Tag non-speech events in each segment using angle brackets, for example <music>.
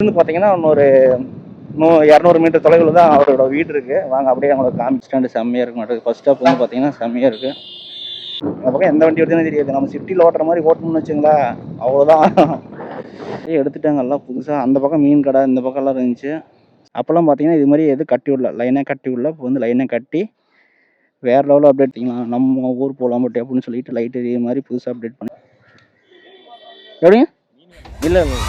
வந்து பார்த்தீங்கன்னா இன்னொரு நூ இரநூறு மீட்டர் தொலைவில் தான் அவரோட வீடு இருக்குது வாங்க அப்படியே அவங்களுக்கு காமி செம்மையாக இருக்கு மாட்டேங்குது ஃபர்ஸ்ட் ஸ்டாப் வந்து பார்த்தீங்கன்னா செம்மையாக இருக்குது அந்த பக்கம் எந்த வண்டி வருதுன்னு தெரியாது. நம்ம சிட்டியில் ஓட்டுற மாதிரி ஓட்டணும்னு வச்சுங்களேன். அவ்வளோதான் எடுத்துட்டாங்க எல்லாம் புதுசாக அந்த பக்கம் மீன் கடை இந்த பக்கம்லாம் இருந்துச்சு. அப்போல்லாம் பார்த்தீங்கன்னா இது மாதிரி எதுவும் கட்டி விடல. லைனாக கட்டி விடல. இப்போ வந்து லைனாக கட்டி வேறு லெவலில் அப்டேட் பண்ணிக்கலாம் நம்ம ஊர் போகலாம் பட்டி அப்படின்னு சொல்லிட்டு லைட் எரிய மாதிரி புதுசாக அப்டேட் பண்ணி எப்படிங்க? இல்லை இல்லை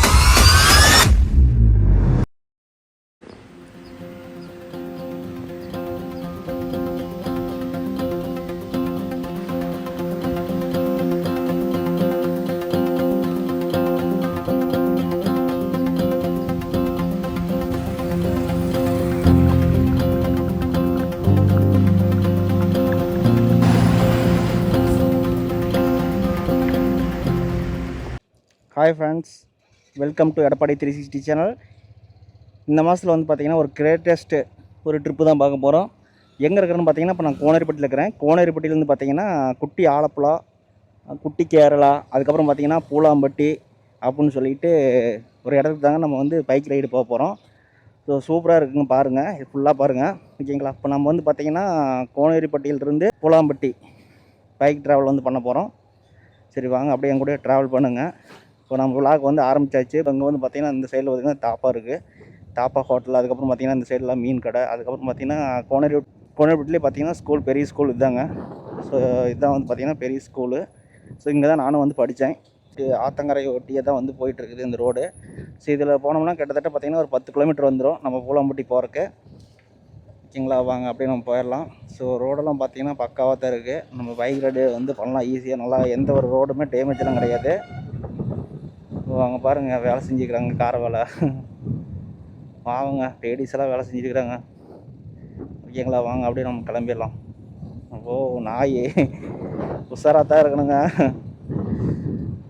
hi friends welcome to Edappadi three sixty channel இந்த மாதத்தில் வந்து பார்த்திங்கன்னா ஒரு கிரேட்டஸ்ட்டு ஒரு ட்ரிப்பு தான் பார்க்க போகிறோம் எங்கே இருக்கிறேன்னு பார்த்தீங்கன்னா இப்போ நான் கோனேரிப்பட்டியில் இருக்கிறேன். கோனேரிப்பட்டியிலேருந்து பார்த்தீங்கன்னா குட்டி ஆலப்புழா குட்டி கேரளா அதுக்கப்புறம் பார்த்தீங்கன்னா பூலாம்பட்டி அப்படின்னு சொல்லிட்டு ஒரு இடத்துக்கு தாங்க நம்ம வந்து பைக் ரைடு போக போகிறோம் ஸோ சூப்பராக இருக்குங்க பாருங்கள் இது ஃபுல்லாக பாருங்கள் ஓகேங்களா இப்போ நம்ம வந்து பார்த்திங்கன்னா கோனேரிப்பட்டியிலிருந்து பூலாம்பட்டி பைக் ட்ராவல் வந்து பண்ண போகிறோம் சரி வாங்க. அப்படியே என் கூட ட்ராவல் பண்ணுங்கள் இப்போ நம்ம விளாக் வந்து ஆரம்பிச்சாச்சு. இப்போ இங்கே வந்து பார்த்தீங்கன்னா இந்த சைடில் பார்த்திங்கன்னா தாப்பா இருக்குது தாப்பா ஹோட்டல் அதுக்கப்புறம் பார்த்திங்கன்னா இந்த சைடெலாம் மீன் கடை அதுக்கப்புறம் பார்த்திங்கன்னா கோனரி கோனரிப்பட்டிலே பார்த்திங்கன்னா ஸ்கூல் பெரிய ஸ்கூல் இதுதாங்க. ஸோ இதுதான் வந்து பார்த்திங்கன்னா பெரிய ஸ்கூலு ஸோ இங்கே தான் நானும் வந்து படித்தேன் ஆத்தங்கரை ஒட்டியே தான் வந்து போயிட்டுருக்குது இந்த ரோடு ஸோ இதில் போனோம்னா கிட்டத்தட்ட பார்த்தீங்கன்னா ஒரு பத்து கிலோமீட்டர் வந்துடும் நம்ம பூலாம்பட்டி போகிறக்கு ஓகேங்களா வாங்க அப்படியே நம்ம போயிடலாம். ஸோ ரோடெல்லாம் பார்த்தீங்கன்னா பக்காவாக தான் இருக்குது நம்ம பைக் ரைடு வந்து பண்ணலாம் ஈஸியாக நல்லா எந்த ஒரு ரோடுமே டேமேஜ்லாம் கிடையாது. ஸோ அங்கே பாருங்கள் வேலை செஞ்சுக்கிறாங்க கார வேலை. வாங்க லேடிஸ் எல்லாம் வேலை செஞ்சுருக்குறாங்க ஓகேங்களா வாங்க அப்படியே நம்ம கிளம்பிடலாம். ஓ நாய் உஷாராக தான் இருக்கணுங்க.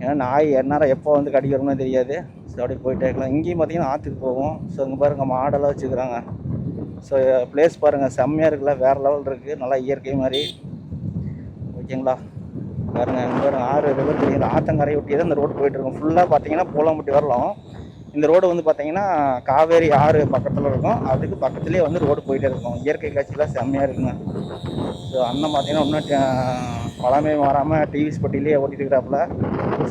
ஏன்னா நாய் எந்நேரம் எப்போ வந்து கடிக்கிறோம்னு தெரியாது. ஸோ அப்படியே போயிட்டே இருக்கலாம். இங்கேயும் பார்த்தீங்கன்னா ஆற்றுக்கு போவோம் ஸோ இங்கே பாருங்கள் மாடெல்லாம் வச்சுக்கிறாங்க ஸோ பிளேஸ் பாருங்கள் செம்மையாக இருக்குல்ல வேறு லெவல் இருக்குது நல்லா இயற்கை மாதிரி. ஓகேங்களா? பாருங்க இங்கே ஆறு ரிவர் தெரியுது ஆத்தங்கரை ஒட்டி தான் இந்த ரோடு போயிட்டுருக்கும் ஃபுல்லாக பார்த்தீங்கன்னா போலாம்பட்டி வரலாம். இந்த ரோடு வந்து பார்த்தீங்கன்னா காவேரி ஆறு பக்கத்தில் இருக்கும். அதுக்கு பக்கத்துலேயே வந்து ரோடு போயிட்டே இருக்கும். இயற்கை காட்சியெலாம் செம்மையாக இருக்குங்க. ஸோ அண்ணன் பார்த்தீங்கன்னா இன்னும் பழமே மாறாமல் டிவிஸ் பட்டியிலே ஓட்டிட்டு இருக்கிறாப்புல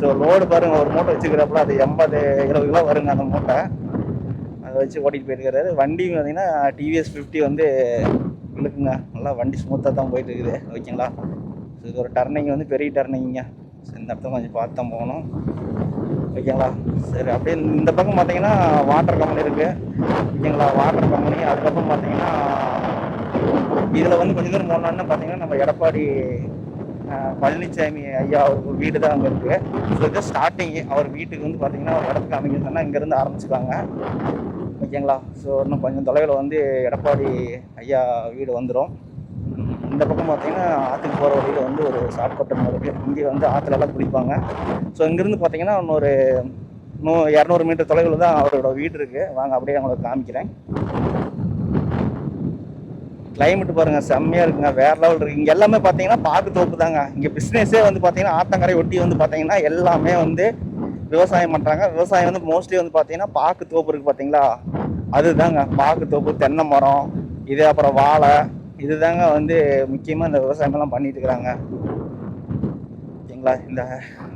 ஸோ லோடு பாருங்க ஒரு மூட்டை வச்சுக்கிறாப்புல அது எண்பது இருபது கிலோ வருங்க அந்த மூட்டை. அதை வச்சு ஓட்டிகிட்டு போயிருக்கிறாரு வண்டி பார்த்தீங்கன்னா டிவிஎஸ் ஃபிஃப்டி வந்து இருக்குங்க நல்லா வண்டி ஸ்மூத்தாக தான் போயிட்டு இருக்குது. ஓகேங்களா? இது ஒரு டர்னிங் வந்து பெரிய டர்னிங்க ஸோ இந்த இடத்த கொஞ்சம் பார்த்து தான் போகணும் ஓகேங்களா சரி அப்படியே இந்த பக்கம் பார்த்தீங்கன்னா வாட்டர் கம்பெனி இருக்குது ஓகேங்களா வாட்டர் கம்பெனி அதுக்கப்புறம் பார்த்தீங்கன்னா இதில் வந்து கொஞ்சம் தூரம் போனோன்னா பார்த்தீங்கன்னா நம்ம எடப்பாடி பழனிசாமி ஐயா அவருக்கு வீடு தான் அங்கே இருக்குது ஸோ இது ஸ்டார்டிங் அவர் வீட்டுக்கு வந்து பார்த்தீங்கன்னா ஒரு இடத்துக்கு அமைக்க சொன்னால் இங்கேருந்து ஆரம்பிச்சுக்காங்க ஓகேங்களா ஸோ இன்னும் கொஞ்சம் தொலைவில் வந்து எடப்பாடி ஐயா வீடு வந்துடும் இந்த பக்கம் பார்த்தீங்கன்னா ஆற்றுக்கு போகிற வழியில் வந்து ஒரு ஷார்ட் இருக்குது இங்கே வந்து ஆற்றுலலாம் குளிப்பாங்க. ஸோ இங்கேருந்து பார்த்தீங்கன்னா இன்னொரு நூ இரநூறு மீட்டர் தொலைவில் தான் அவரோட வீடு இருக்குது வாங்க அப்படியே அவங்களுக்கு காமிக்கிறேன். கிளைமேட் பாருங்க செம்மையாக இருக்குங்க. வேற லெவல் இருக்குது இங்கே எல்லாமே பார்த்தீங்கன்னா பாக்கு தோப்பு தாங்க. இங்கே பிஸ்னஸே வந்து பார்த்தீங்கன்னா ஆத்தங்கரை ஒட்டி வந்து பார்த்தீங்கன்னா எல்லாமே வந்து விவசாயம் பண்ணுறாங்க விவசாயம் வந்து மோஸ்ட்லி வந்து பார்த்தீங்கன்னா பாக்கு தோப்பு இருக்குது பார்த்தீங்களா? அதுதாங்க. பாக்கு தோப்பு தென்னை மரம் இது அப்புறம் வாழை இதுதாங்க வந்து முக்கியமாக இந்த விவசாயமெல்லாம் பண்ணிகிட்டு பண்ணிட்டு இருக்கிறாங்க ஓகேங்களா? இந்த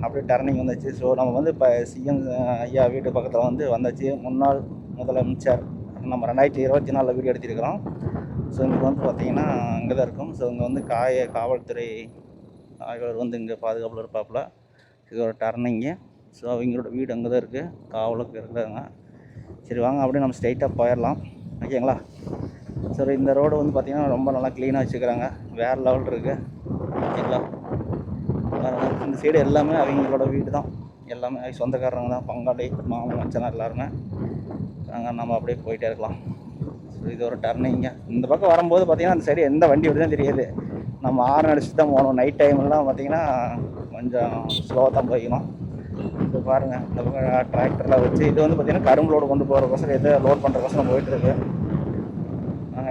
அப்படியே டர்னிங் வந்துச்சு. ஸோ நம்ம வந்து இப்போ சிஎம் ஐயா வீட்டு பக்கத்தில் வந்து வந்தாச்சு. முன்னாள் முதலமைச்சர் நம்ம ரெண்டாயிரத்தி இருபத்தி நாலில் வீடியோ எடுத்திருக்கிறோம். ஸோ இங்கே வந்து பார்த்தீங்கன்னா அங்கே தான் இருக்கும். ஸோ இங்கே வந்து காய காவல்துறை ஆய்வாளர் வந்து இங்கே பாதுகாப்பில் இருப்பாப்புல. இது ஒரு டர்னிங்கு ஸோ அவங்களோட வீடு அங்கே தான் இருக்குது காவலுக்கு இருக்கிறாங்க. சரி வாங்க அப்படியே நம்ம ஸ்ட்ரைட்டாக போயிடலாம். ஓகேங்களா? ஸோ இந்த ரோடு வந்து பார்த்திங்கன்னா ரொம்ப நல்லா க்ளீனாக வச்சுக்கிறாங்க வேறு லெவல் இருக்குது ஓகேங்களா? இந்த சைடு எல்லாமே அவங்களோட வீடு தான். எல்லாமே அவங்க சொந்தக்காரங்க தான். பங்காளி மாமன் மச்சனா எல்லாருமே நாங்கள் நம்ம அப்படியே போயிட்டே இருக்கலாம். ஸோ இது ஒரு டர்னிங்க இந்த பக்கம் வரும்போது பார்த்திங்கன்னா அந்த சைடு எந்த வண்டி விடுதான் தெரியாது. நம்ம ஆறு அடிச்சுட்டு தான் போகணும். நைட் டைம்லாம் பார்த்திங்கன்னா கொஞ்சம் ஸ்லோவாக தான் போய்க்கணும். இப்போ பாருங்கள் இந்த பக்கம் டிராக்டரில் வச்சு இது வந்து பார்த்தீங்கன்னா கரும்பு லோடு கொண்டு போகிறக்கோசரம் எது லோட் பண்ணுறக்கோசரம் போயிட்டுருக்கு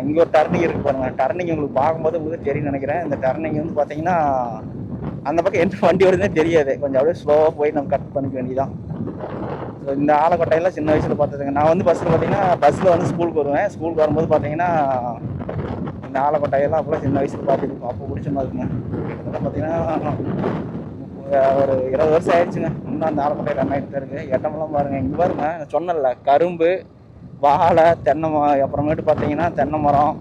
இங்கே ஒரு டர்னிங் இருக்கு பாருங்க. டர்னிங் உங்களுக்கு பார்க்கும்போது உங்களுக்கு தெரியும் நினைக்கிறேன். இந்த டர்னிங் வந்து பார்த்தீங்கன்னா அந்த பக்கம் என்ன வண்டி வருதுன்னே தெரியாது. கொஞ்சம் அப்படியே ஸ்லோவாக போய் நம்ம கட் பண்ணிக்க வேண்டியதான் ஸோ இந்த ஆலக்கொட்டையெல்லாம் சின்ன வயசில் பார்த்ததுங்க. நான் வந்து பஸ்ஸில் பார்த்தீங்கன்னா பஸ்ஸில் வந்து ஸ்கூலுக்கு வருவேன். ஸ்கூலுக்கு வரும்போது பார்த்தீங்கன்னா இந்த ஆலக்கொட்டையெல்லாம் அப்போலாம் சின்ன வயசில் பார்த்துருக்கோம் அப்போ பிடிச்ச மாதிரிங்க கிட்டத்தட்ட பார்த்தீங்கன்னா ஒரு இருபது வருஷம் ஆயிடுச்சுங்க. இன்னும் அந்த ஆலக்கொட்டை ரன் ஆகிட்டு தான் இருக்குது இடமெல்லாம் பாருங்கள் இங்கே பாருங்க நான் சொன்னேன்ல கரும்பு வாழை தென்னை மரம் அப்புறமேட்டு பார்த்தீங்கன்னா தென்னை மரம்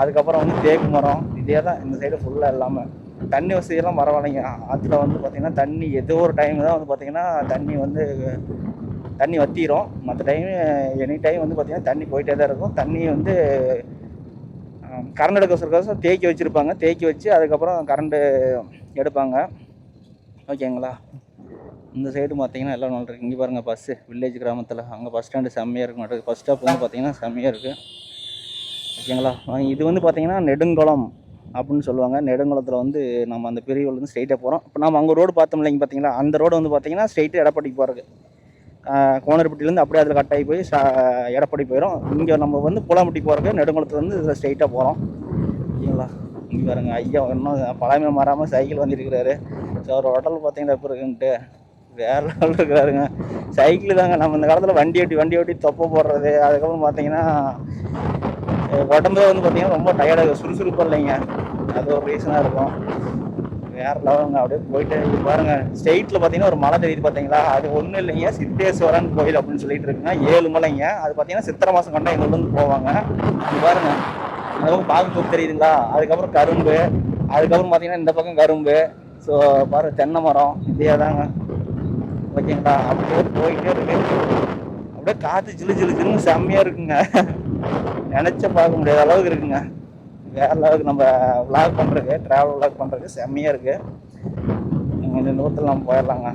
அதுக்கப்புறம் வந்து தேக்கு மரம் இதே தான் இந்த சைடு ஃபுல்லாக இல்லாமல் தண்ணி வசதியெல்லாம் பரவாயில்லைங்க. ஆற்றுல வந்து பார்த்திங்கன்னா தண்ணி ஏதோ ஒரு டைம் தான் வந்து பார்த்திங்கன்னா தண்ணி வந்து தண்ணி வத்திரும். மற்ற டைம் எனி டைம் வந்து பார்த்திங்கன்னா தண்ணி போயிட்டே தான் இருக்கும். தண்ணி வந்து கரண்ட் எடுக்கிறதுக்கோசம் தேக்கி வச்சுருப்பாங்க. தேக்கி வச்சு அதுக்கப்புறம் கரண்ட்டு எடுப்பாங்க. ஓகேங்களா? இந்த சைடு பார்த்தீங்கன்னா எல்லாம் நல்லா இங்கே பாருங்கள் பஸ்ஸு வில்லேஜ் கிராமத்தில். அங்கே பஸ் ஸ்டாண்டு செம்மையாக இருக்க. மாட்டேங்குது பஸ் ஸ்டாப் வந்து பார்த்தீங்கன்னா செம்மையாக இருக்குது ஓகேங்களா இது வந்து பார்த்தீங்கன்னா நெடுங்குளம் அப்படின்னு சொல்லுவாங்க. நெடுங்குளத்தில் வந்து நம்ம அந்த பிரிவுலேருந்து ஸ்ட்ரைட்டாக போகிறோம் இப்போ நம்ம அங்கே ரோடு பார்த்தோம் இல்லைங்க பார்த்தீங்களா அந்த ரோடு வந்து பார்த்தீங்கன்னா ஸ்ட்ரைட்டு எடப்பாடிக்கு போகிறது கோனர்பட்டிலேருந்து அப்படியே அதில் கட்டாகி போய் சா எடப்பாடி போயிடும் இங்கே நம்ம வந்து புலாம்பட்டி போகிறக்கு நெடுங்குளத்துலேருந்து இதில் ஸ்ட்ரைட்டாக போகிறோம் ஓகேங்களா இங்கே பாருங்க ஐயா இன்னும் பழமை மாறாமல் சைக்கிள் வந்துருக்கிறாரு. ஸோ அவர் உடல் பார்த்தீங்கன்னா எப்போ இருக்குன்ட்டு. வேற லெவலில் இருக்கிறாருங்க சைக்கிள் தாங்க. நம்ம இந்த காலத்தில் வண்டி ஓட்டி வண்டி ஓட்டி தொப்பை போடுறது. அதுக்கப்புறம் பார்த்தீங்கன்னா உடம்புல வந்து பார்த்தீங்கன்னா ரொம்ப டயர்டாக சுறுசுறுப்பு இல்லைங்க. அது ஒரு ரீசனாக இருக்கும். வேற லெவலுங்க அப்படியே போயிட்டு பாருங்க. ஸ்டெயிட்டில் பார்த்தீங்கன்னா ஒரு மலை தெரியுது பார்த்தீங்களா அது ஒன்றும் இல்லைங்க. சித்தேஸ்வரன் கோயில் அப்படின்னு சொல்லிட்டு இருக்குங்க. ஏழு மலைங்க. அது பார்த்தீங்கன்னா சித்திரை மாதம் கண்டா எங்க போவாங்க. அது பாருங்க. அதுக்கப்புறம் பாக்கு தெரியுதுங்களா? அதுக்கப்புறம் கரும்பு. அதுக்கப்புறம் பார்த்தீங்கன்னா இந்த பக்கம் கரும்பு. ஸோ பாரு தென்னை மரம். இதே தாங்க. ஓகேங்களா? அப்படியே போயிட்டே இருக்கு. அப்படியே காற்று ஜிலு ஜிலு ஜிலுன்னு செம்மையாக இருக்குங்க. நினச்ச பார்க்க முடியாத அளவுக்கு இருக்குங்க. வேற அளவுக்கு நம்ம விளாக் பண்ணுறதுக்கு ட்ராவல் விளாக் பண்ணுறதுக்கு செம்மையாக இருக்குது இந்த நூற்றில் நம்ம போயிடலாங்க.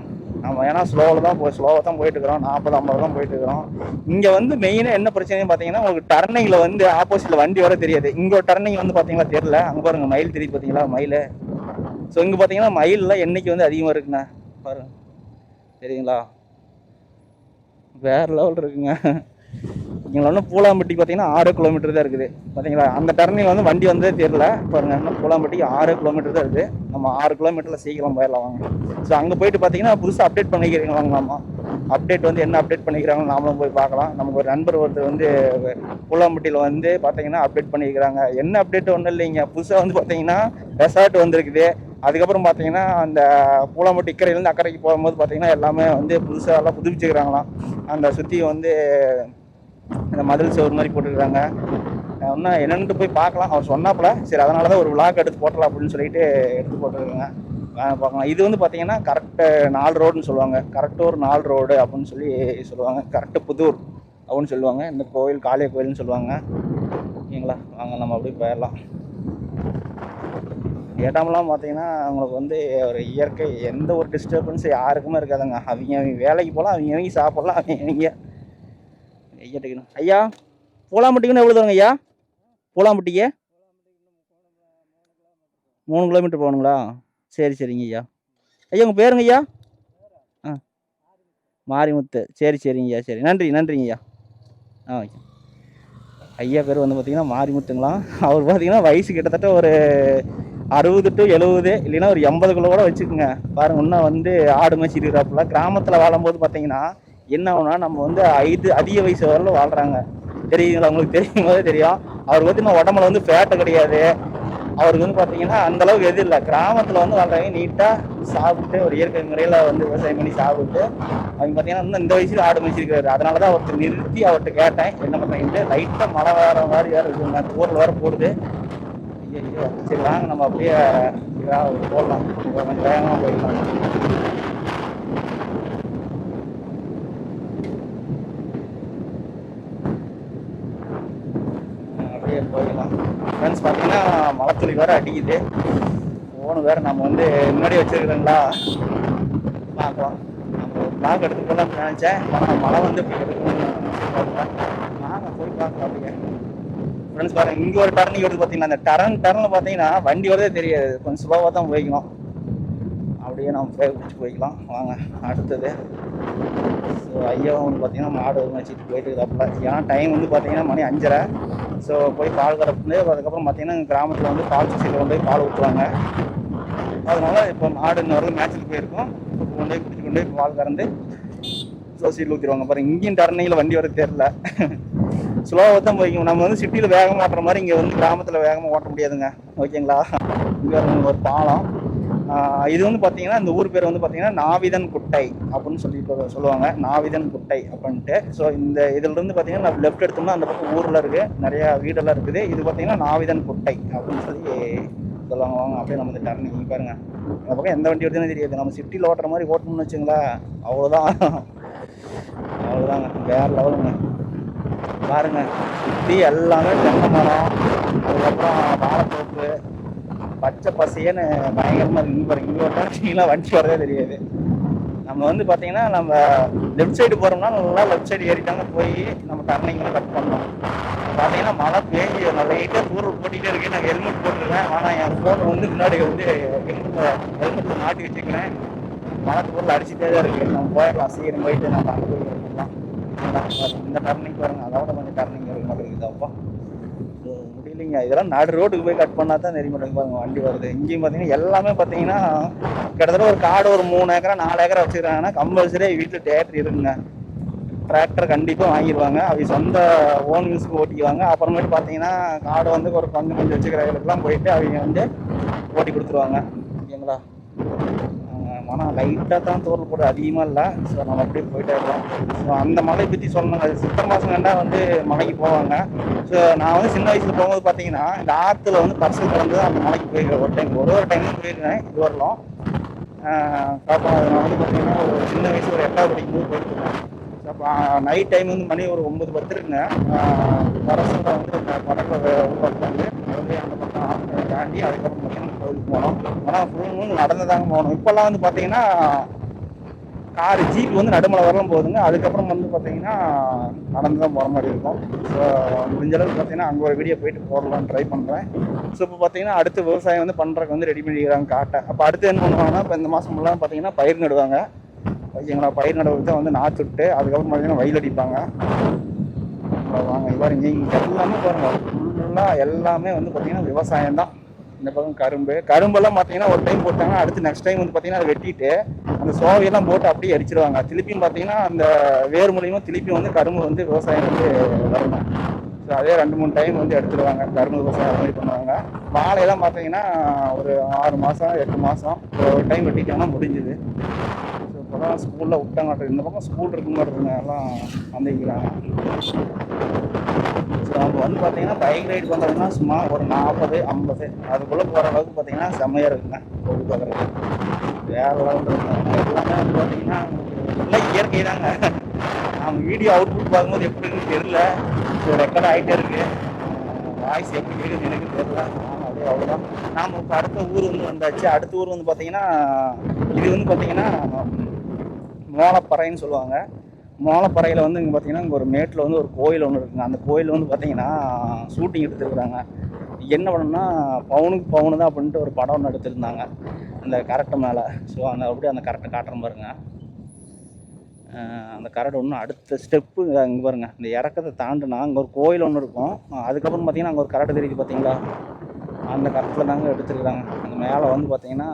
நம்ம ஏன்னா ஸ்லோவில் தான் போய் ஸ்லோவாக தான் போயிட்டு இருக்கிறோம் நாற்பது ஐம்பது தான் போயிட்டு இருக்கிறோம் இங்கே வந்து மெயினாக என்ன பிரச்சனைன்னு பார்த்தீங்கன்னா உங்களுக்கு டர்னிங்கில் வந்து ஆப்போசிட்டில் வண்டி வர தெரியாது. இங்கே ஒரு டர்னிங் வந்து பார்த்தீங்களா தெரியல. அங்கே பாருங்க மயில் தெரியுது பார்த்தீங்களா? மயில் ஸோ இங்கே பார்த்தீங்கன்னா மயிலெலாம் என்றைக்கு வந்து அதிகமாக இருக்குண்ணா பாருங்க. சரிங்களா வேறு லெவல் இருக்குங்க. இங்கே ஒன்றும் பூலாம்பட்டி பார்த்தீங்கன்னா ஆறு கிலோமீட்டர் தான் இருக்குது. பார்த்தீங்களா அந்த டர்னிங் வந்து வண்டி வந்ததே தெரியல. பாருங்க இன்னும் பூலாம்பட்டிக்கு ஆறு கிலோமீட்டர் தான் இருக்குது நம்ம ஆறு கிலோமீட்டரில் சீக்கிரம் போயிடலாம் வாங்க. ஸோ அங்கே போயிட்டு பார்த்தீங்கன்னா புதுசாக அப்டேட் பண்ணிக்கிறீங்க வாங்கலாமா அப்டேட் வந்து என்ன அப்டேட் பண்ணிக்கிறாங்க நாமளும் போய் பார்க்கலாம். நமக்கு ஒரு நண்பர் ஒருத்தர் வந்து பூலாம்பட்டியில் வந்து பார்த்தீங்கன்னா அப்டேட் பண்ணிக்கிறாங்க. என்ன அப்டேட் ஒன்றும் இல்லைங்க. புதுசாக வந்து பார்த்தீங்கன்னா ரெசார்ட் வந்திருக்குது. அதுக்கப்புறம் பார்த்தீங்கன்னா அந்த பூலாம்பட்டி இக்கரையிலேருந்து அக்கறைக்கு போகும்போது பார்த்தீங்கன்னா எல்லாமே வந்து புதுசாக எல்லாம் புதுப்பிச்சுக்கிறாங்களாம். அந்த சுற்றி வந்து இந்த மதில் சோறு மாதிரி போட்டுருக்குறாங்க இன்னும் என்னென்னு போய் பார்க்கலாம். அவர் சொன்னாப்புல சரி அதனால தான் ஒரு விளாக் எடுத்து போட்டலாம் அப்படின்னு சொல்லிட்டு எடுத்து போட்டுருக்காங்க. பார்க்கலாம். இது வந்து பார்த்தீங்கன்னா கரெக்டு நாலு ரோடுன்னு சொல்லுவாங்க. கரெக்டு ஒரு நாலு ரோடு அப்படின்னு சொல்லி சொல்லுவாங்க. கரெக்டு புதூர் அப்படின்னு சொல்லுவாங்க. இந்த கோயில் காளிய கோயில்னு சொல்லுவாங்க. ஓகேங்களா? வாங்க நம்ம அப்படியே போயிடலாம். ஏட்டாமெல்லாம் பார்த்தீங்கன்னா அவங்களுக்கு வந்து ஒரு இயற்கை எந்த ஒரு டிஸ்டர்பன்ஸ் யாருக்குமே இருக்காதுங்க. அவங்க அவங்க வேலைக்கு போகலாம் அவங்க அவங்க சாப்பிட்லாம் அவங்க அவங்க ஐயா டிக்கணும் ஐயா பூலாம்பட்டிக்குன்னு எவ்வளோ தூரங்க ஐயா? பூலாம்பட்டிக்கு? மூணு கிலோமீட்டர் போகணுங்களா? சரி சரிங்க ஐயா. ஐயா உங்கள் பேருங்க ஐயா? ஆ. மாரிமுத்து. சரி சரிங்க ஐயா சரி. நன்றி நன்றிங்க ஐயா. ஆ ஓகே. ஐயா பேர் வந்து பார்த்தீங்கன்னா மாரிமுத்துங்களாம் அவர் பார்த்தீங்கன்னா வயசு கிட்டத்தட்ட ஒரு அறுபது டு எழுபது இல்லைன்னா ஒரு எண்பது கிலோ கூட வச்சுக்கோங்க. பாருங்க இன்னும் வந்து ஆடு மேய்ச்சி இருக்கிறாப்புல கிராமத்தில் வாழும்போது பார்த்தீங்கன்னா என்ன ஆகுனா நம்ம வந்து ஐது அதிக வயசு வரல வாழ்கிறாங்க தெரியுங்களா உங்களுக்கு தெரியும் போதே தெரியும். அவருக்கு வந்து நம்ம உடம்புல வந்து ஃபேட்டு கிடையாது. அவருக்கு வந்து பார்த்தீங்கன்னா அந்த அளவுக்கு எது இல்லை. கிராமத்தில் வந்து வாழ்றாங்க நீட்டாக சாப்பிட்டு ஒரு இயற்கை முறையில் வந்து விவசாயம் பண்ணி சாப்பிட்டு அவங்க பார்த்தீங்கன்னா இன்னும் இந்த வயசுல ஆடு மேய்ச்சிருக்காரு. அதனால தான் அவர்கிட்ட நிறுத்தி அவர்கிட்ட கேட்டேன். என்ன பண்ணுறீங்கன்ட்டு லைட்டாக மழை வர மாதிரி வேறு இருக்குங்க. ஊரில் வேறு போடுது. ஐயோ சரி வாங்க நம்ம அப்படியே இதா போடலாம் கொஞ்சம் வேகமாக போயிடலாம். அப்படியே போயிடலாம் ஃப்ரெண்ட்ஸ் பார்த்தீங்கன்னா மலத்துளி வேறு அடிக்குது ஃபோனு வேறு நம்ம வந்து முன்னாடி வச்சுருக்கிறோங்களா பார்க்கலாம் நம்ம பிளாக் எடுத்துக்கலாம் நினச்சேன் ஆனால் மழை வந்து இப்படி எடுக்கணும்னு நாங்கள் போய் பார்க்கலாம் ஃப்ரெண்ட்ஸ் பாருங்க இங்கே ஒரு டர்னிங் வருது பார்த்தீங்கன்னா அந்த டர்ன் டர்னில் பார்த்தீங்கன்னா வண்டி வரதே தெரியாது. கொஞ்சம் ஸ்லோவாக தான் போய்க்கணும் அப்படியே நம்ம போய் பிடிச்சி போய்க்கலாம். வாங்க அடுத்தது. ஸோ ஐயா வந்து பார்த்தீங்கன்னா மாடு வச்சுட்டு போயிட்டு இருக்கிறாப்புல ஏன்னா டைம் வந்து பார்த்தீங்கன்னா மணி அஞ்சரை. ஸோ போய் பால் கறப்புந்து அதுக்கப்புறம் பார்த்தீங்கன்னா கிராமத்தில் வந்து பால் சொசைட்டியில் கொண்டு போய் பால் ஊற்றுவாங்க அதனால் இப்போ மாடு இன்னொரு மேட்ச்சுக்கு போயிருக்கோம். கொண்டு போய் பிடிச்சி கொண்டு போய் பால் கறந்து சீல் ஊற்றிடுவாங்க பாருங்க இங்கேயும் டர்னிங்கில் வண்டி வர தெரில ஸ்லோவாக தான் போய்க்கும். நம்ம வந்து சிட்டியில் வேகமாக ஓட்டுற மாதிரி இங்கே வந்து கிராமத்தில் வேகமாக ஓட்ட முடியாதுங்க. ஓகேங்களா? இங்கே ஒரு பாலம். இது வந்து பார்த்தீங்கன்னா இந்த ஊர் பேர் வந்து பார்த்தீங்கன்னா நாவிதன் குட்டை அப்படின்னு சொல்லிட்டு சொல்லுவாங்க. நாவிதன் குட்டை அப்படின்ட்டு. ஸோ இந்த இதுலேருந்து பார்த்தீங்கன்னா நம்ம லெஃப்ட் எடுத்தோம்னா அந்த பக்கம் ஊரில் இருக்குது நிறையா வீடெல்லாம் இருக்குது. இது பார்த்தீங்கன்னா நாவிதன் குட்டை அப்படின்னு சொல்லி சொல்லுவாங்க. வாங்க அப்படியே நம்ம டர்னிங் பாருங்க. அந்த பக்கம் எந்த வண்டி வருதுன்னு தெரியாது. நம்ம சிட்டியில் ஓட்டுற மாதிரி ஓட்டணும்னு வச்சுங்களேன். அவ்வளோதான் அவ்வளோதாங்க வேறு லெவலுங்க பாருங்கள் சுற்றி எல்லாமே தென்னை மரம் அதுக்கப்புறம் வாழைத்தோப்பு பச்சை பசையன்னு பயங்கரமாக இருக்குது இங்கே பாருங்க இங்கே ஓட்டினா வண்டி வரதே தெரியாது. நம்ம வந்து பார்த்தீங்கன்னா நம்ம லெஃப்ட் சைடு போகிறோம்னா நல்லா லெஃப்ட் சைடு ஏறிட்டாங்க போய் நம்ம டர்னிங் கட் பண்ணோம். பார்த்தீங்கன்னா மழை பேஞ்சு நான் லைட்டாக தூரம் போட்டிகிட்டே இருக்கேன். நான் ஹெல்மெட் போட்டுருக்கேன் ஆனால் என் ஃபோன் வந்து முன்னாடி வந்து ஹெல்மெட் ஹெல்மெட்டில் மாட்டி வச்சுக்கிறேன். மழை தூரில் அடிச்சுட்டே தான் இருக்குது நம்ம போயிடலாம். சீக்கிரம் போயிட்டு நம்ம அங்கே போய் இந்த டர்னிங் பாருங்க அதோட கொஞ்சம் டர்னிங் இருக்க மாட்டேங்குது அப்பா முடியலைங்க இதெல்லாம் நாடு ரோட்டுக்கு போய் கட் பண்ணா தான் தெரிய மாட்டேங்குது பாருங்க வண்டி வருது இங்கேயும் பார்த்தீங்கன்னா எல்லாமே பார்த்தீங்கன்னா கிட்டத்தட்ட ஒரு காடு ஒரு மூணு ஏக்கரா நாலு ஏக்கரா வச்சுருக்காங்கன்னா கம்பல்சரியாக வீட்டில் தேட்டர் இருக்குங்க டிராக்டர் கண்டிப்பாக வாங்கிடுவாங்க அவங்க சொந்த ஓன் யூஸ்க்கு ஓட்டிக்குவாங்க அப்புறமேட்டு பார்த்தீங்கன்னா காடு வந்து ஒரு பங்கு கொஞ்சம் வச்சுக்கிறவங்களுக்குலாம் போயிட்டு அவங்க வந்து ஓட்டி கொடுத்துருவாங்க ஓகேங்களா ஆனால் லைட்டாக தான் தோல் போட்டு அதிகமாக இல்லை. ஸோ நம்ம அப்படியே போயிட்டே இருக்கோம் ஸோ அந்த மலை பற்றி சொல்லணுங்க. அது சித்த மாதம் கண்டா வந்து மலைக்கு போவாங்க. ஸோ நான் வந்து சின்ன வயசில் போகும்போது பார்த்தீங்கன்னா இந்த ஆற்றுல வந்து பர்சல் கலந்து அந்த மலைக்கு போயிருக்கேன். ஒரு டைம் ஒரு ஒரு டைம் போயிருக்கேன். இது வரலாம். அப்புறம் நான் வந்து பார்த்தீங்கன்னா ஒரு சின்ன வயசு ஒரு எட்டாவது படிக்கும்போது போயிருக்கேன். அப்போ நைட் டைம் வந்து மணி ஒரு ஒம்பது பத்து இருக்குங்க. பரசங்க வந்து படத்தில் உருவாக்குறாங்க. அந்த பக்கம் தாண்டி அதுக்கப்புறம் பார்த்தீங்கன்னா கோயிலுக்கு போனோம். ஆனால் ஃபுல் நடந்து தாங்க போகணும். இப்போல்லாம் வந்து பார்த்தீங்கன்னா கார் ஜீப் வந்து நடுமலை வரலாம் போகுதுங்க. அதுக்கப்புறம் வந்து பார்த்தீங்கன்னா நடந்து தான் போகிற மாதிரி இருக்கும். ஸோ முடிஞ்ச அளவுக்கு பார்த்தீங்கன்னா அங்கே ஒரு வீடியோ போயிட்டு போடலாம்னு ட்ரை பண்ணுறேன் ஸோ இப்போ பார்த்தீங்கன்னா அடுத்து விவசாயம் வந்து பண்ணுறதுக்கு வந்து ரெடி பண்ணிக்கிறாங்க காட்டை. அப்போ அடுத்து என்ன பண்ணுவாங்கன்னா இப்போ இந்த மாதம் ஃபுல்லாக பார்த்தீங்கன்னா பயிர் நடுவாங்க. ஓகேங்களா? பயிர் நடவுக்கு தான் வந்து நாற்று விட்டு அதுக்கப்புறம் பார்த்தீங்கன்னா வயல் அடிப்பாங்க. வாங்க இவ்வாறு இங்கே எல்லாமே பாருங்கள் ஃபுல்லாக எல்லாமே வந்து பார்த்தீங்கன்னா விவசாயம் தான் இந்த பக்கம் கரும்பு. கரும்பெல்லாம் பார்த்தீங்கன்னா ஒரு டைம் போட்டாங்கன்னா அடுத்து நெக்ஸ்ட் டைம் வந்து பார்த்தீங்கன்னா அதை வெட்டிட்டு அந்த சோவையெல்லாம் போட்டு அப்படியே அடிச்சிருவாங்க. திருப்பியும் பார்த்தீங்கன்னா அந்த வேர் மூலியமாக திருப்பி வந்து கரும்பு வந்து விவசாயம் வந்து வரணும். ஸோ அதே ரெண்டு மூணு டைம் வந்து எடுத்துருவாங்க. கரும்பு விவசாயம் அது மாதிரி பண்ணுவாங்க. வாழையெல்லாம் பார்த்தீங்கன்னா ஒரு ஆறு மாதம் எட்டு மாதம் ஒரு டைம் வெட்டிட்டோம்னா முடிஞ்சுது. ஸோ இப்போதான் ஸ்கூலில் விட்டாங்க இந்த பக்கம் ஸ்கூல் இருக்கு எல்லாம் வந்துக்கிறாங்க ஸோ அவங்க வந்து பார்த்தீங்கன்னா பைக் ரைடு வந்ததுன்னா சும்மா ஒரு நாற்பது ஐம்பது. அதுக்குள்ளே போகிற அளவுக்கு பார்த்தீங்கன்னா செம்மையாக இருக்குங்க. பொழுது பார்க்குறது வேறு லெவல் இருக்குங்க. எல்லாமே வந்து பார்த்தீங்கன்னா எல்லாம் இயற்கை தாங்க. நம்ம வீடியோ அவுட்புட் பார்க்கும்போது எப்படி இருக்குன்னு தெரியல. ஸோ ரெக்கார்ட் ஆகிட்டே இருக்குது வாய்ஸ் எப்படி எனக்கு தெரியல. ஆமாம் அப்படியே அவ்வளோதான் நாம் இப்போ அடுத்த ஊர் வந்து வந்தாச்சு. அடுத்த ஊர் வந்து பார்த்தீங்கன்னா இது வந்து பார்த்தீங்கன்னா மோளப்பறைன்னு சொல்லுவாங்க. மோளப்பறையில் வந்து இங்கே பார்த்தீங்கன்னா இங்கே ஒரு மேட்டில் வந்து ஒரு கோயில் ஒன்று இருக்குங்க. அந்த கோயில் வந்து பார்த்தீங்கன்னா ஷூட்டிங் எடுத்துருக்குறாங்க. என்ன பண்ணணும்னா பவுனுக்கு பவுனு தான் அப்படின்ட்டு ஒரு படம் ஒன்று எடுத்திருந்தாங்க. அந்த கரெக்டு மேலே. ஸோ அந்த அப்படியே அந்த கரெக்டை காட்டுற பாருங்க. அந்த கரெக்ட் ஒன்று அடுத்த ஸ்டெப்பு இங்கே பாருங்கள் இந்த இறக்கத்தை தாண்டினா அங்கே ஒரு கோயில் ஒன்று இருக்கும். அதுக்கப்புறம் பார்த்தீங்கன்னா அங்கே ஒரு கரட்டு தெரியுது பார்த்தீங்களா அந்த கருத்தில் தாங்க எடுத்துருக்குறாங்க. அந்த மேலே வந்து பார்த்தீங்கன்னா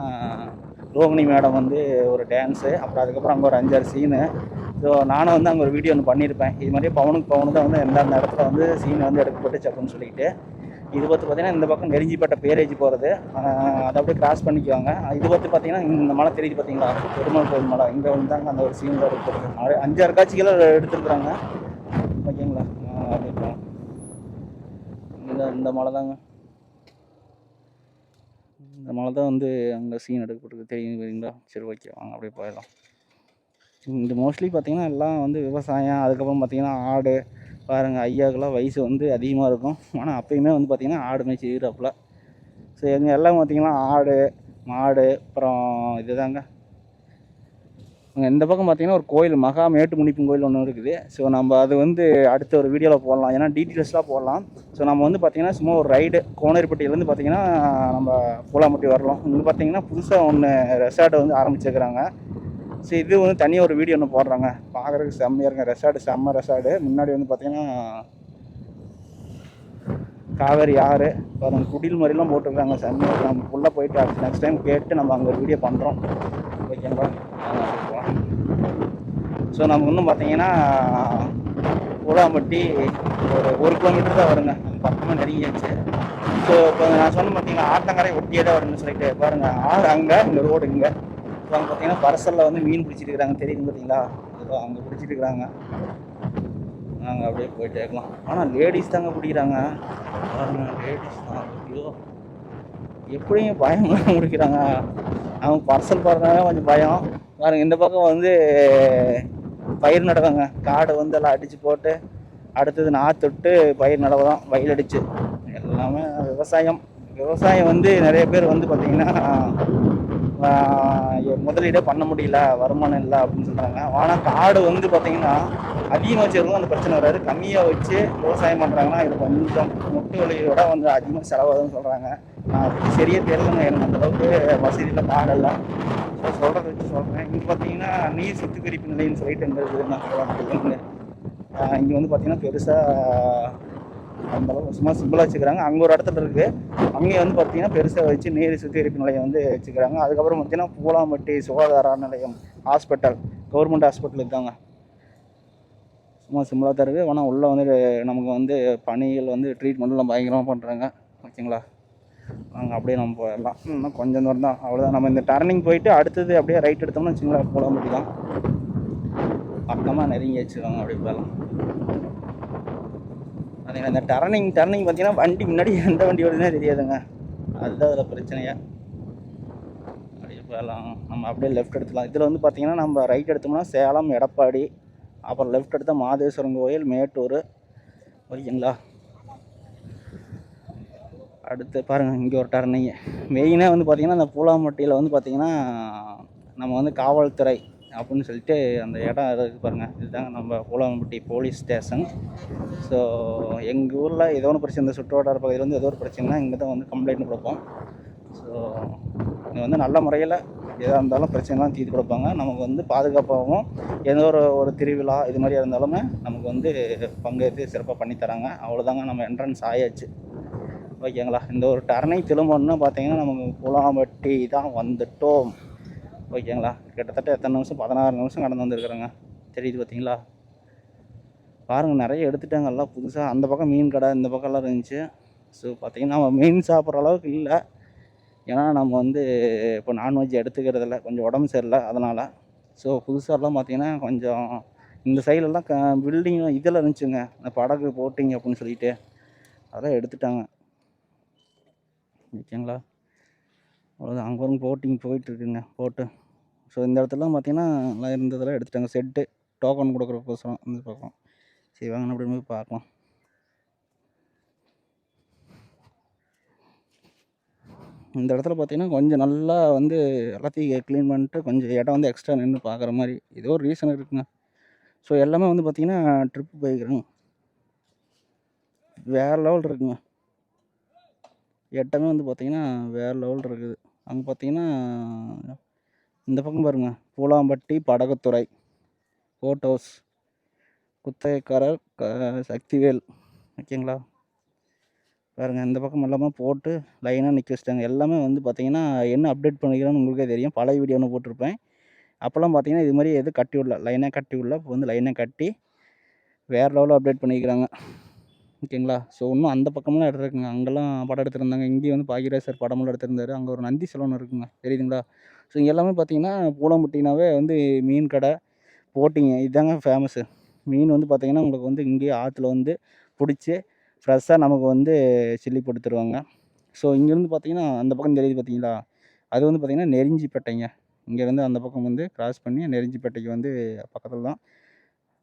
ரோகிணி மேடம் வந்து ஒரு டான்ஸு அப்புறம் அதுக்கப்புறம் அங்கே ஒரு அஞ்சாறு சீனு ஸோ நானும் வந்து அங்கே ஒரு வீடியோ ஒன்று பண்ணியிருப்பேன் இது மாதிரி பவனுக்கு பவனு தான் வந்து எந்தெந்த இடத்துல வந்து சீன் வந்து எடுக்கப்பட்டுச்சு அப்படின்னு சொல்லிட்டு இது பார்த்து பார்த்தீங்கன்னா இந்த பக்கம் நெருஞ்சிப்பட்ட பேரேஜ் போகிறது அதை அப்படியே கிராஸ் பண்ணிக்குவாங்க. இது பார்த்து பார்த்தீங்கன்னா இந்த மலை தெரியுது பார்த்தீங்களா பெருமாள் கோவில் மலை. இங்கே வந்து தாங்க அந்த ஒரு சீன் எடுக்கிறது நிறைய அஞ்சாறு காட்சிகளை எடுத்துருக்குறாங்க. ஓகேங்களா? இந்த இந்த மலை தாங்க. இந்த மலை தான் வந்து அங்கே சீன் எடுக்கப்பட்டிருக்கு தெரியுங்களா? சரி ஓகே வாங்க அப்படியே போயிடலாம். இந்த மோஸ்ட்லி பார்த்தீங்கன்னா எல்லாம் வந்து விவசாயம் அதுக்கப்புறம் பார்த்திங்கன்னா ஆடு பாருங்கள் ஐயாக்கெல்லாம் வயசு வந்து அதிகமாக இருக்கும். ஆனால் அப்பயுமே வந்து பார்த்தீங்கன்னா ஆடு மேய்ச்சி இருக்கிறப்பல ஸோ எங்கள் எல்லாம் பார்த்திங்கன்னா ஆடு மாடு அப்புறம் இதுதாங்க. இந்த பக்கம் பார்த்தீங்கன்னா ஒரு கோயில் மகா மேட்டு முனிப்பும் கோயில் ஒன்று இருக்குது. ஸோ நம்ம அது வந்து அடுத்த ஒரு வீடியோவில் போடலாம். ஏன்னா டீட்டெயில்ஸ்லாம் போடலாம். ஸோ நம்ம வந்து பார்த்திங்கன்னா சும்மா ஒரு ரைடு கோனேரிப்பட்டியிலேருந்து பார்த்தீங்கன்னா நம்ம பூலாம்பட்டி வரலாம். இங்கே பார்த்தீங்கன்னா புதுசாக ஒன்று ரெசார்ட்டை வந்து ஆரம்பிச்சிருக்கிறாங்க ஸோ இது வந்து தனியாக ஒரு வீடியோ ஒன்று போடுறாங்க. பார்க்குறதுக்கு செம்மையாக இருங்க ரெசார்ட் செம்ம ரெசார்ட்டு முன்னாடி வந்து பார்த்தீங்கன்னா காவேரி ஆறு பாருங்க குடில் மாதிரிலாம் போட்டிருக்காங்க. செம்மையாக நம்ம ஃபுல்லாக போயிட்டு அடுத்து நெக்ஸ்ட் டைம் கேட்டு நம்ம அங்கே ஒரு வீடியோ பண்ணுறோம் ஓகேங்களா ஸோ நமக்கு இன்னும் பார்த்தீங்கன்னா உலாம்பட்டி ஒரு ஒரு கிலோமீட்டர் தான் வருங்க. பக்கமாக நெருங்கியாச்சு. ஸோ இப்போ நான் சொன்ன பார்த்தீங்கன்னா ஆத்தங்கரை ஒட்டியே தான் வரும்னு சொல்லிட்டு பாருங்கள் ஆறு அங்கே இந்த ரோடு இங்கே. இப்போ அங்கே பார்த்தீங்கன்னா பரசலில் வந்து மீன் பிடிச்சிட்டு இருக்கிறாங்க. தெரியுது பார்த்தீங்களா? ஏதோ அங்கே பிடிச்சிட்டு நாங்கள் அப்படியே போயிட்டே இருக்கலாம். ஆனால் லேடிஸ் தாங்க பிடிக்கிறாங்க. பாருங்க லேடிஸ் தான். ஐயோ. எப்படியும் பயம் முடிக்கிறாங்க? அவங்க பர்சல் பாருங்க கொஞ்சம் பயம். பாருங்க இந்த பக்கம் வந்து பயிர் நடவங்க காடு வந்து எல்லாம் அடித்து போட்டு அடுத்தது நாற்று விட்டு பயிர் நடவு தான் வயல் அடித்து எல்லாமே விவசாயம். விவசாயம் வந்து நிறைய பேர் வந்து பார்த்திங்கன்னா முதலீடே பண்ண முடியல வருமானம் இல்லை அப்படின்னு சொல்கிறாங்க ஆனால் காடு வந்து பார்த்திங்கன்னா அதிகமாக வச்சிருக்கோம் அந்த பிரச்சனை வராது. கம்மியாக வச்சு விவசாயம் பண்ணுறாங்கன்னா இது கொஞ்சம் முட்டு வலியோட வந்து அதிகமாக செலவாகுதுன்னு சொல்கிறாங்க நான் அதுக்கு சரியாக தெரியலங்க எனக்கு அந்த அளவுக்கு வசதியில் காடெல்லாம். சொல்கிறத வச்சு சொல்கிறேன் இங்கே பார்த்தீங்கன்னா நீர் சுத்திகரிப்பு நிலைன்னு சொல்லிட்டு எங்கே இருக்குது நான் சொல்லுவாங்க இங்கே வந்து பார்த்தீங்கன்னா பெருசாக அந்த அளவுக்கு சும்மா சிம்பிளாக வச்சுக்கிறாங்க. அங்கே ஒரு இடத்துல இருக்குது அங்கேயே வந்து பார்த்தீங்கன்னா பெருசாக வச்சு நீர் சுத்திகரிப்பு நிலையம் வந்து வச்சுக்கிறாங்க. அதுக்கப்புறம் பார்த்தீங்கன்னா பூலாம்பட்டி சுகாதார நிலையம் ஹாஸ்பிட்டல் கவர்மெண்ட் ஹாஸ்பிட்டல் இருக்காங்க. சும்மா சிம்பிளாக தான் இருக்குது ஆனால் உள்ளே வந்து நமக்கு வந்து பணிகள் வந்து ட்ரீட்மெண்ட்லாம் பயங்கரமாக பண்ணுறாங்க ஓகேங்களா? அங்கே அப்படியே நம்ம போயிடலாம். இன்னும் கொஞ்சம் தூரம் தான். அவ்வளோதான் நம்ம இந்த டர்னிங் போயிட்டு அடுத்தது அப்படியே ரைட் எடுத்தோம்னா வச்சுங்களேன் போட தான் பக்கமாக நெருங்கி வச்சுருவாங்க அப்படியே போயிடலாம் பார்த்தீங்கன்னா இந்த டர்னிங் டர்னிங் பார்த்தீங்கன்னா வண்டி முன்னாடி எந்த வண்டி வருதுன்னே தெரியாதுங்க. அதுதான் அதில் பிரச்சனையா. அப்படியே போகலாம். நம்ம அப்படியே லெஃப்ட் எடுத்துக்கலாம் இதில் வந்து பார்த்தீங்கன்னா நம்ம ரைட் எடுத்தோம்னா சேலம் எடப்பாடி அப்புறம் லெஃப்ட் எடுத்தால் மாதேஸ்வரன் கோயில் மேட்டூர். ஓகேங்களா அடுத்து பாருங்கள் இங்கே ஒரு டர்னிங் மெயினாக வந்து பார்த்திங்கன்னா அந்த பூலாம்பட்டியில் வந்து பார்த்திங்கன்னா நம்ம வந்து காவல்துறை அப்படின்னு சொல்லிட்டு அந்த இடம் இருக்குது பாருங்கள் இதுதாங்க நம்ம பூலாம்பட்டி போலீஸ் ஸ்டேஷன் ஸோ எங்கள் ஊரில் ஏதோ ஒன்று பிரச்சனை இந்த சுற்றுவட்டார பகுதியில் வந்து ஏதோ ஒரு பிரச்சனைனா இங்கே தான் வந்து கம்ப்ளைண்ட் கொடுப்போம். ஸோ இங்கே வந்து நல்ல முறையில் எதாக இருந்தாலும் பிரச்சனைலாம் தீர்த்து கொடுப்பாங்க. நமக்கு வந்து பாதுகாப்பாகவும் எந்த ஒரு ஒரு திருவிழா இது மாதிரி இருந்தாலுமே நமக்கு வந்து பங்கேற்று சிறப்பாக பண்ணித்தராங்க அவ்வளோதாங்க நம்ம என்ட்ரன்ஸ் ஆயாச்சு. ஓகேங்களா? இந்த ஒரு டர்னை திரும்பணும்னா பார்த்தீங்கன்னா நமக்கு புலாம்பட்டி தான் வந்துட்டோம். ஓகேங்களா? கிட்டத்தட்ட எத்தனை நிமிஷம்? பதினாறு நிமிஷம் கடந்து வந்திருக்குறேங்க. தெரியுது பார்த்தீங்களா பாருங்கள் நிறைய எடுத்துட்டாங்க எல்லாம் புதுசாக அந்த பக்கம் மீன் கடை இந்த பக்கம்லாம் இருந்துச்சு. ஸோ பார்த்திங்கன்னா நம்ம மீன் சாப்பிட்ற அளவுக்கு இல்லை. ஏன்னா நம்ம வந்து இப்போ நான்வெஜ் எடுத்துக்கிறதில்ல. கொஞ்சம் உடம்பு சரியில்லை அதனால். ஸோ புதுசாலாம் பார்த்தீங்கன்னா கொஞ்சம் இந்த சைடெல்லாம் க பில்டிங் இதெல்லாம் இருந்துச்சுங்க. இந்த படகு போட்டிங் அப்படின்னு சொல்லிட்டு. அதெல்லாம் எடுத்துட்டாங்க. ஓகேங்களா? அவ்வளோதான் அங்கே வரும் போட்டிங் போயிட்டுருக்குங்க போட்டு ஸோ இந்த இடத்துலலாம் பார்த்தீங்கன்னா நல்லா இருந்ததெல்லாம் எடுத்துட்டாங்க. செட்டு டோக்கன் கொடுக்குறக்கோசரம் இந்த பக்கம். சரி வாங்க அப்படின்னு போய் பார்க்கலாம். இந்த இடத்துல பார்த்தீங்கன்னா கொஞ்சம் நல்லா வந்து எல்லாத்தையும் க்ளீன் பண்ணிட்டு கொஞ்சம் இடம் வந்து எக்ஸ்ட்ரா நின்று பார்க்குற மாதிரி ஏதோ ஒரு ரீசன் இருக்குங்க. ஸோ எல்லாமே வந்து பார்த்திங்கன்னா ட்ரிப்பு போய்க்கிறேங்க. வேறு லெவல் இருக்குங்க. இடமே வந்து பார்த்திங்கன்னா வேறு லெவல் இருக்குது. அங்கே பார்த்தீங்கன்னா இந்த பக்கம் பாருங்க. பூலாம்பட்டி படகுத்துறை போட் ஹவுஸ் குத்தகைக்காரர் க சக்திவேல். ஓகேங்களா? பாருங்க இந்த பக்கம் எல்லாமே போட்டு லைனாக நிற்க வச்சிட்டாங்க. எல்லாமே வந்து பார்த்திங்கன்னா என்ன அப்டேட் பண்ணிக்கிறேன்னு உங்களுக்கே தெரியும். பழைய வீடியோ ஒன்று போட்டிருப்பேன். அப்போல்லாம் பார்த்திங்கன்னா இது மாதிரி எதுவும் கட்டி விடல லைனாக கட்டி விடல இப்போ வந்து லைனாக கட்டி வேறு லெவலில் அப்டேட் பண்ணிக்கிறாங்க. ஓகேங்களா? ஸோ இன்னும் அந்த பக்கமெல்லாம் இடம் இருக்குங்க. அங்கெல்லாம் படம் எடுத்திருந்தாங்க இங்கேயும் வந்து பாகிராசர் படமெல்லாம் எடுத்திருந்தாரு. அங்கே ஒரு நந்தி சிலை இருக்குங்க. தெரியுதுங்களா? ஸோ இங்கே எல்லாமே பார்த்தீங்கன்னா பூலம்பட்டினாவே வந்து மீன் கடை போட்டிங்க. இதுதாங்க ஃபேமஸ்ஸு மீன் வந்து பார்த்திங்கன்னா உங்களுக்கு வந்து இங்கேயே ஆற்றுல வந்து பிடிச்சி ஃப்ரெஷ்ஷாக நமக்கு வந்து சில்லி போட்டு தருவாங்க. ஸோ இங்கேருந்து பார்த்திங்கன்னா அந்த பக்கம் தெரியுது பார்த்தீங்களா அது வந்து பார்த்தீங்கன்னா நெருஞ்சிப்பேட்டைங்க. இங்கேருந்து அந்த பக்கம் வந்து கிராஸ் பண்ணி நெறிஞ்சிப்பேட்டைக்கு வந்து பக்கத்தில் தான்.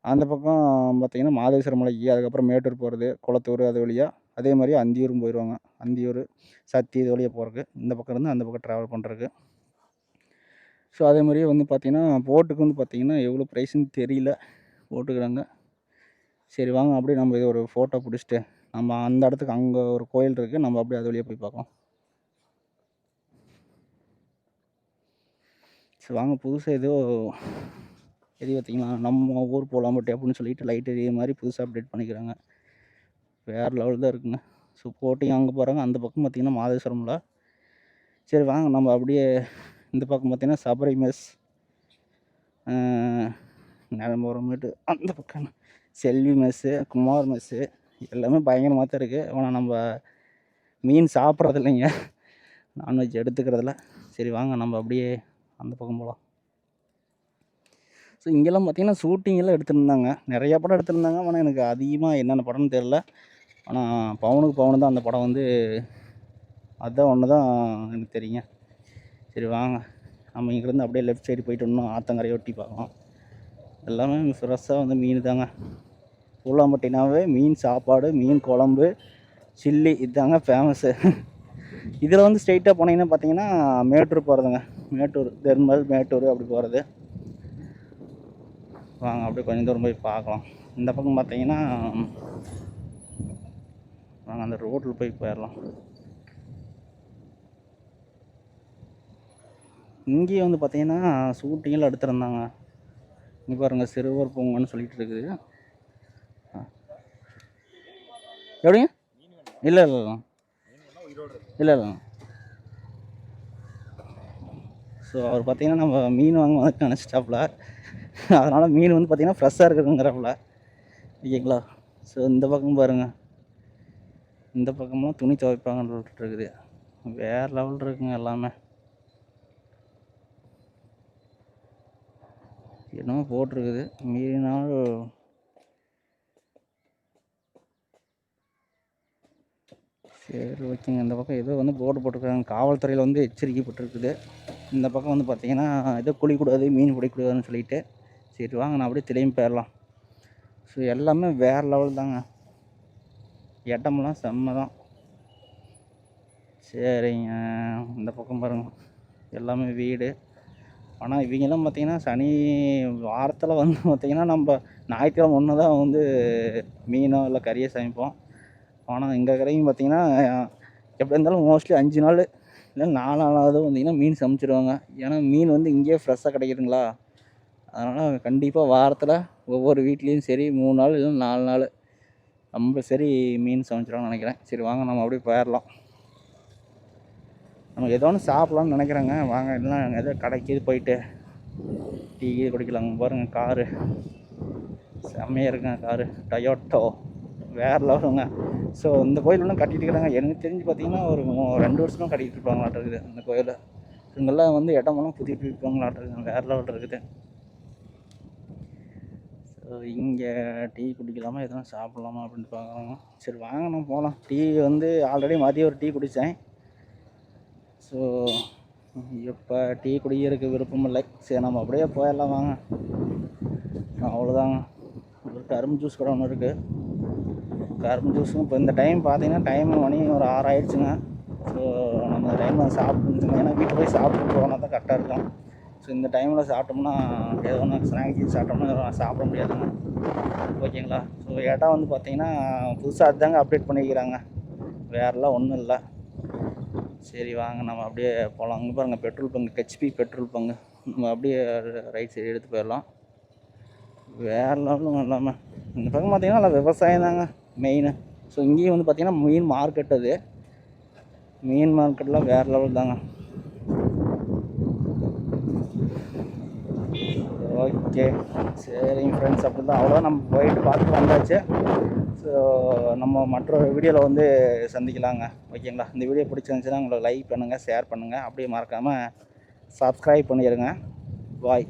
அந்த பக்கம் பார்த்திங்கன்னா மாதேஸ்வரம் மலைக்கு அதுக்கப்புறம் மேட்டூர் போகிறது குளத்தூர் அது வழியாக அதே மாதிரி அந்தியூரும் போயிடுவாங்க அந்தியூர் சத்தி இது வழியாக போகிறதுக்கு இந்த பக்கம் இருந்து அந்த பக்கம் ட்ராவல் பண்ணுறதுக்கு ஸோ அதே மாதிரியே வந்து பார்த்திங்கன்னா போட்டுக்கு வந்து பார்த்தீங்கன்னா எவ்வளோ ப்ரைஸ்ன்னு தெரியல. போட்டுக்கிறாங்க சரி வாங்க. அப்படியே நம்ம இது ஒரு ஃபோட்டோ பிடிச்சிட்டு நம்ம அந்த இடத்துக்கு அங்கே ஒரு கோயில் இருக்குது நம்ம அப்படியே அது வழியாக போய் பார்க்கலாம். சரி வாங்க. புதுசாக ஏதோ எது பார்த்தீங்களா நம்ம ஊர் போகலாம்பட்டி அப்படின்னு சொல்லிட்டு லைட் எரிய மாதிரி புதுசாக அப்டேட் பண்ணிக்கிறாங்க. வேறு லெவல் தான் இருக்குங்க. ஸோ போட்டிங் அங்கே போகிறாங்க அந்த பக்கம் பார்த்திங்கன்னா மாதேஸ்வரமில் சரி வாங்க. நம்ம அப்படியே இந்த பக்கம் பார்த்திங்கன்னா சபரி மெஸ் நிலம்புறமேட்டு அந்த பக்கம் செல்வி மெஸ்ஸு குமார் மெஸ்ஸு எல்லாமே பயங்கரமாக தான் இருக்குது ஆனால் நம்ம மீன் சாப்பிட்றது இல்லைங்க நான்வெஜ் எடுத்துக்கிறதில்ல. சரி வாங்க. நம்ம அப்படியே அந்த பக்கம் போகலாம் ஸோ இங்கெல்லாம் பார்த்தீங்கன்னா ஷூட்டிங் எல்லாம் எடுத்திருந்தாங்க. நிறையா படம் எடுத்திருந்தாங்க. ஆனால் எனக்கு அதிகமாக என்னென்ன படம்னு தெரில ஆனால் பவனுக்கு பவனு தான் அந்த படம் வந்து அதுதான் ஒன்று தான் எனக்கு தெரியுங்க. சரி வாங்க. நம்ம இங்கேருந்து அப்படியே லெஃப்ட் சைடு போயிட்டு இன்னும் ஆத்தங்கரையை ஒட்டி பார்க்கலாம். எல்லாமே ஃப்ரெஷ்ஷாக வந்து மீன் தாங்க. பூலாம்பட்டினாவே மீன் சாப்பாடு மீன் குழம்பு சில்லி இதுதாங்க ஃபேமஸ்ஸு இதில் வந்து ஸ்ட்ரெயிட்டாக போனீங்கன்னா பார்த்தீங்கன்னா மேட்டூர் போகிறதுங்க மேட்டூர் தெர்மல் மேட்டூர் அப்படி போகிறது வாங்க அப்படியே கொஞ்சம் தூரம் போய் பார்க்கலாம். இந்த பக்கம் பார்த்தீங்கன்னா வாங்க அந்த ரோட்டில் போய் போயிடலாம். இங்கேயும் வந்து பார்த்தீங்கன்னா ஷூட்டிங்கில் எடுத்துருந்தாங்க. இங்கே பாருங்கள் சிறுவர் பூங்கன்னு சொல்லிட்டு இருக்குது. எப்படிங்க? இல்லை இல்லை இல்லை. இல்லை இல்லை. ஸோ அவர் பார்த்தீங்கன்னா நம்ம மீன் வாங்க வந்து நினச்சிட்டாப்புல. <laughs> அதனால் மீன் வந்து பார்த்தீங்கன்னா ஃப்ரெஷ்ஷாக இருக்குதுங்கிறாப்புல ஓகேங்களா ஸோ இந்த பக்கம் பாருங்கள் இந்த பக்கம்லாம் துணி துவைப்பாங்கன்னு சொல்லிட்டு இருக்குது வேறு லெவல் இருக்குங்க எல்லாமே. என்னமோ போட்டிருக்குது. மீறினால் சரி ஓகேங்க. இந்த பக்கம் ஏதோ வந்து போர்டு போட்டிருக்காங்க. காவல்துறையில் வந்து எச்சரிக்கை போட்டிருக்குது. இந்த பக்கம் வந்து பார்த்திங்கன்னா ஏதோ குளிக்கக்கூடாது மீன் பிடிக்கக்கூடாதுன்னு சொல்லிட்டு சரி வாங்க நான் அப்படியே திரும்பி போயிடலாம். ஸோ எல்லாமே வேறு லெவல் தாங்க. இடமெல்லாம் செம்ம தான் சரிங்க. இந்த பக்கம் பாருங்க. எல்லாமே வீடு. ஆனால் இவங்கெல்லாம் பார்த்தீங்கன்னா சனி வாரத்தில் வந்து பார்த்திங்கன்னா நம்ம ஞாயிற்றுக்கிழமை ஒன்று தான் வந்து மீனோ இல்லை கறியை சமைப்போம். ஆனால் எங்கள் கடையும் பார்த்தீங்கன்னா எப்படி இருந்தாலும் மோஸ்ட்லி அஞ்சு நாள் இல்லை நாலு நாளாவது வந்தீங்கன்னா மீன் சமைச்சிடுவாங்க ஏன்னா மீன் வந்து இங்கேயே ஃப்ரெஷ்ஷாக கிடைக்குதுங்களா? அதனால் கண்டிப்பாக வாரத்தில் ஒவ்வொரு வீட்லேயும் சரி மூணு நாள் இல்லை நாலு நாள். கம்பல்சரி மீன் சமைச்சிடலாம்னு நினைக்கிறேன். சரி வாங்க நம்ம அப்படியே போயிடலாம் நம்ம ஏதோ ஒன்று சாப்பிட்லான்னு நினைக்கிறேங்க. வாங்க இல்லைனா ஏதோ கடைக்கு போயிட்டு டீ கீ குடிக்கலாங்க பாருங்கள் காரு. செம்மையாக இருக்குங்க காரு. டொயோட்டோ வேறு லெவலுங்க. ஸோ இந்த கோயில் ஒன்றும் கட்டிகிட்டு இருக்கிறாங்க எனக்கு தெரிஞ்சு பார்த்தீங்கன்னா ஒரு ரெண்டு வருஷமாக கட்டிகிட்டு இருப்பாங்களாட்டு இருக்குது அந்த கோயிலை. இவங்கெல்லாம் வந்து இடமெல்லாம் புதுப்பிப்பாங்களாட்டு இருக்குது. வேறு லெவல் இருக்குது. இங்கே டீ குடிக்கலாமா? எதுவும் சாப்பிட்லாமா அப்படின்ட்டு பார்க்குறோம் சரி வாங்க போகலாம் டீ வந்து ஆல்ரெடி மதியம் ஒரு டீ குடித்தேன் ஸோ இப்போ டீ குடிக்கிறதுக்கு விருப்பம் இல்லை. சரி நம்ம அப்படியே போயிடலாம் வாங்க. அவ்வளோதாங்க. ஒரு கரும்பு ஜூஸ் கூட ஒன்று இருக்குது கரும்பு ஜூஸும் இப்போ இந்த டைம் பார்த்தீங்கன்னா டைம் மணி ஒரு ஆறு ஆயிடுச்சுங்க. ஸோ நம்ம டைம் டைமில் சாப்பிட்டு ஏன்னா வீட்டு போய் சாப்பிட்டு போனால் தான் கரெக்டாக இருக்கும். ஸோ இந்த டைமில் சாப்பிட்டோம்னா ஏதோ ஒன்று ஸ்நாக்ஸ் சாப்பிட்டோம்னா சாப்பிட முடியாதுங்க. ஓகேங்களா ஸோ இடம் வந்து பார்த்தீங்கன்னா புதுசாக அதுதாங்க அப்டேட் பண்ணிக்கிறாங்க வேறெல்லாம் ஒன்றும் இல்லை. சரி வாங்க. நம்ம அப்படியே போகலாம் அங்கே பாருங்கள் petrol bunk HP petrol bunk. நம்ம அப்படியே ரைட் சைடு எடுத்து போயிடலாம். வேறு லெவலும் இல்லாமல் இந்த பக்கம் பார்த்தீங்கன்னா நல்லா விவசாயம் தாங்க மெயினு ஸோ இங்கேயும் வந்து பார்த்திங்கன்னா மீன் மார்க்கெட் அது. மீன் மார்க்கெட்லாம் வேறு லெவல் தாங்க. ஓகே. சரிங்க ஃப்ரெண்ட்ஸ் அப்படி தான் அவ்வளோதான் நம்ம போயிட்டு பார்த்துட்டு வந்தாச்சு. ஸோ நம்ம மற்றொரு வீடியோவில் வந்து சந்திக்கலாங்க. ஓகேங்களா? இந்த வீடியோ பிடிச்சிருந்துச்சுன்னா உங்களை லைக் பண்ணுங்கள் ஷேர் பண்ணுங்கள் அப்படியே மறக்காமல் சப்ஸ்கிரைப் பண்ணிடுங்க. பாய்